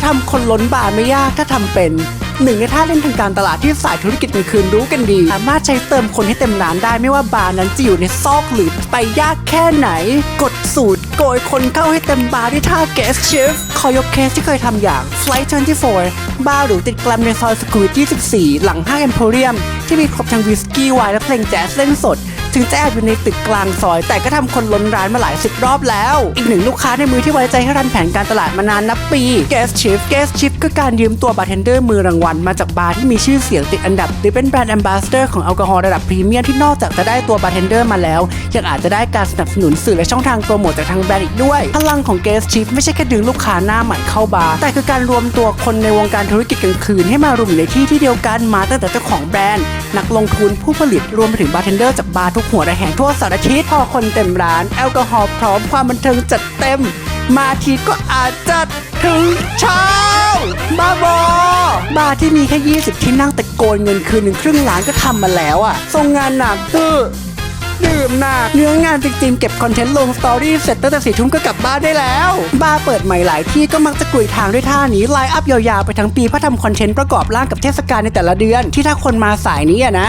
จะทำคนล้นบาร์ไม่ยากถ้าทำเป็นหนึ่งในท่าเล่นทางการตลาดที่สายธุรกิจกลางคืนรู้กันดี สามารถใช้เติมคนให้เต็มร้านได้ไม่ว่าบาร์นั้นจะอยู่ในซอกหรือไปยากแค่ไหน กดสูตรโกยคนเข้าให้เต็มบาร์ด้วยท่า guest shift ขอยกเคสที่เคยทำอย่าง flight 24 บาร์หรูติดแกลมในซอยสกูต24 หลังห้าง Emporium ที่มีครบทั้งวิสกี้ไวน์และเพลงแจ๊สเล่นสด ถึงจะแอบอยู่ในตึกกลางซอย แต่ก็ทำคนล้นร้านมาหลายสิบรอบแล้ว อีกหนึ่งลูกค้าในมือที่ไว้ใจให้รันแผนการตลาดมานานนับปี Guest Shift Guest Shift คือการยืมตัวบาร์เทนเดอร์มือรางวัลมาจากบาร์ที่มีชื่อเสียงติดอันดับ หรือเป็นแบรนด์แอมบาสเดอร์ของแอลกอฮอล์ระดับพรีเมียมที่นอกจากจะได้ตัวบาร์เทนเดอร์มาแล้วยังอาจจะได้การสนับสนุนสื่อและช่องทางโปรโมทจากทางแบรนด์อีกด้วย พลังของ Guest Shift ไม่ใช่แค่ดึงลูกค้าหน้าใหม่เข้าบาร์แต่คือการรวมตัวคนในวงการธุรกิจกลางคืนให้มารวมอยู่ในที่ที่เดียวกันมาตั้งแต่เจ้าของแบรนด์นักลงทุนผู้ผลิตรวมไปถึงบาร์เทนเดอร์จากบาร์ทุกหัวระแหงทั่วสารทิศพอคนเต็มร้าน แอลกอฮอล์พร้อมความบันเทิงจัดเต็ม มาทีก็อาจจะถึงเช้าบ้าบอบาร์ที่มีแค่ 20 ที่นั่งแต่โกนเงินคืนหนึ่งครึ่งล้านก็ทำมาแล้วอะทรงงานหนักคือดื่มหนักเนื้องานจริงๆเก็บคอนเทนต์ลงสตอรี่เสร็จตั้งแต่สี่ทุ่มก็กลับบ้านได้แล้ว บาร์เปิดใหม่หลายที่ก็มักจะกลุยทางด้วยท่านี้ไลน์อัพยาวๆไปทั้งปีเพื่อทำคอนเทนต์ประกอบร่างกับเทศกาลในแต่ละเดือน ที่ถ้าคนมาสายนี้อะนะ